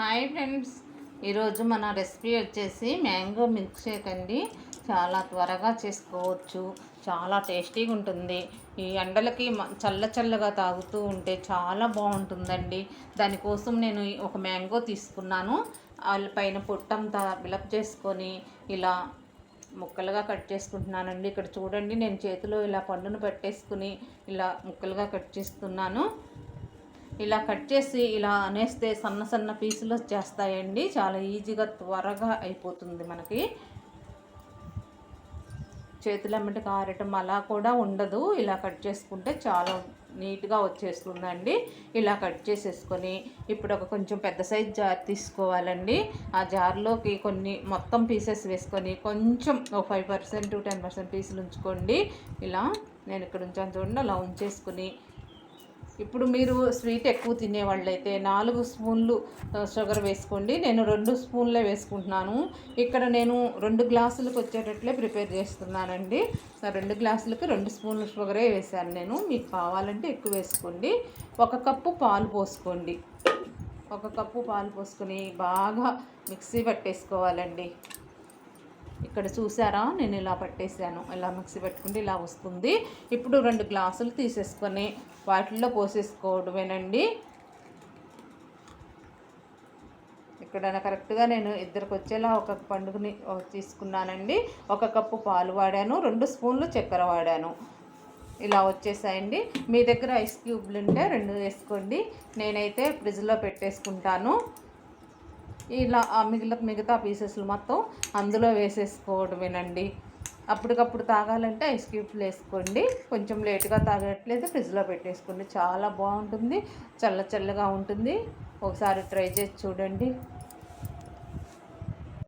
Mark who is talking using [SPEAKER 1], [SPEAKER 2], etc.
[SPEAKER 1] Hi friends. ఈరోజు మన recipe వచ్చేసి మ్యాంగో మిల్క్ షేక్ అండి. చాలా త్వరగా చేసుకోవచ్చు. చాలా టేస్టీగా ఉంటుంది. ఈ ఎండలకి చల్ల చల్లగా తాగుతూ ఉంటే చాలా బాగుంటుందండి. దానికోసం నేను ఒక మ్యాంగో తీసుకున్నాను. వాళ్ళ పైన పొట్టంతా బిలప్ చేసుకొని ఇలా ముక్కలుగా కట్ చేసుకుంటున్నానండి. ఇక్కడ చూడండి నేను చేతిలో ఇలా పండును పెట్టేసుకుని ఇలా ముక్కలుగా కట్ చేస్తున్నాను. ఇలా కట్ చేసి ఇలా అనేస్తే సన్న సన్న పీసులు వచ్చేస్తాయండి. చాలా ఈజీగా త్వరగా అయిపోతుంది మనకి. చేతులు ఎమ్మటి కారటం అలా కూడా ఉండదు. ఇలా కట్ చేసుకుంటే చాలా నీట్గా వచ్చేస్తుందండి. ఇలా కట్ చేసేసుకొని ఇప్పుడు ఒక కొంచెం పెద్ద సైజ్ జార్ తీసుకోవాలండి. ఆ జార్లోకి కొన్ని మొత్తం పీసెస్ వేసుకొని కొంచెం ఒక ఫైవ్ పర్సెంట్ టెన్ పర్సెంట్ పీసులు ఉంచుకోండి. ఇలా నేను ఇక్కడ ఉంచాను చూడండి అలా ఉంచేసుకుని ఇప్పుడు మీరు స్వీట్ ఎక్కువ తినేవాళ్ళైతే నాలుగు స్పూన్లు షుగర్ వేసుకోండి. నేను రెండు స్పూన్లే వేసుకుంటున్నాను. ఇక్కడ నేను రెండు గ్లాసులకు వచ్చేటట్లే ప్రిపేర్ చేస్తున్నానండి. రెండు గ్లాసులకు రెండు స్పూన్లు షుగరే వేశాను నేను. మీకు కావాలంటే ఎక్కువ వేసుకోండి. ఒక కప్పు పాలు పోసుకోండి. ఒక కప్పు పాలు పోసుకొని బాగా మిక్సీ పట్టేసుకోవాలండి. ఇక్కడ చూసారా? నేను ఇలా పట్టేసాను ఇలా మిక్సీ పెట్టుకుంటే ఇలా వస్తుంది. ఇప్పుడు రెండు గ్లాసులు తీసేసుకొని వాటిల్లో పోసేసుకోవడమేనండి. ఇక్కడ కరెక్ట్గా నేను ఇద్దరికి వచ్చేలా ఒక పండుగని తీసుకున్నానండి. ఒక కప్పు పాలు వాడాను రెండు స్పూన్లు చక్కెర వాడాను. ఇలా వచ్చేసాయండి. మీ దగ్గర ఐస్ క్యూబ్లు ఉంటే రెండు వేసుకోండి. నేనైతే ఫ్రిడ్జ్లో పెట్టేసుకుంటాను. ఇలా మిగిలిన మిగతా పీసెస్లు మొత్తం అందులో వేసేసుకోవడమేనండి. అప్పటికప్పుడు తాగాలంటే ఐస్ క్యూబ్లు వేసుకోండి. కొంచెం లేట్గా తాగట్లయితే ఫ్రిడ్జ్లో పెట్టేసుకోండి. చాలా బాగుంటుంది చల్ల చల్లగా ఉంటుంది. ఒకసారి ట్రై చేసి చూడండి.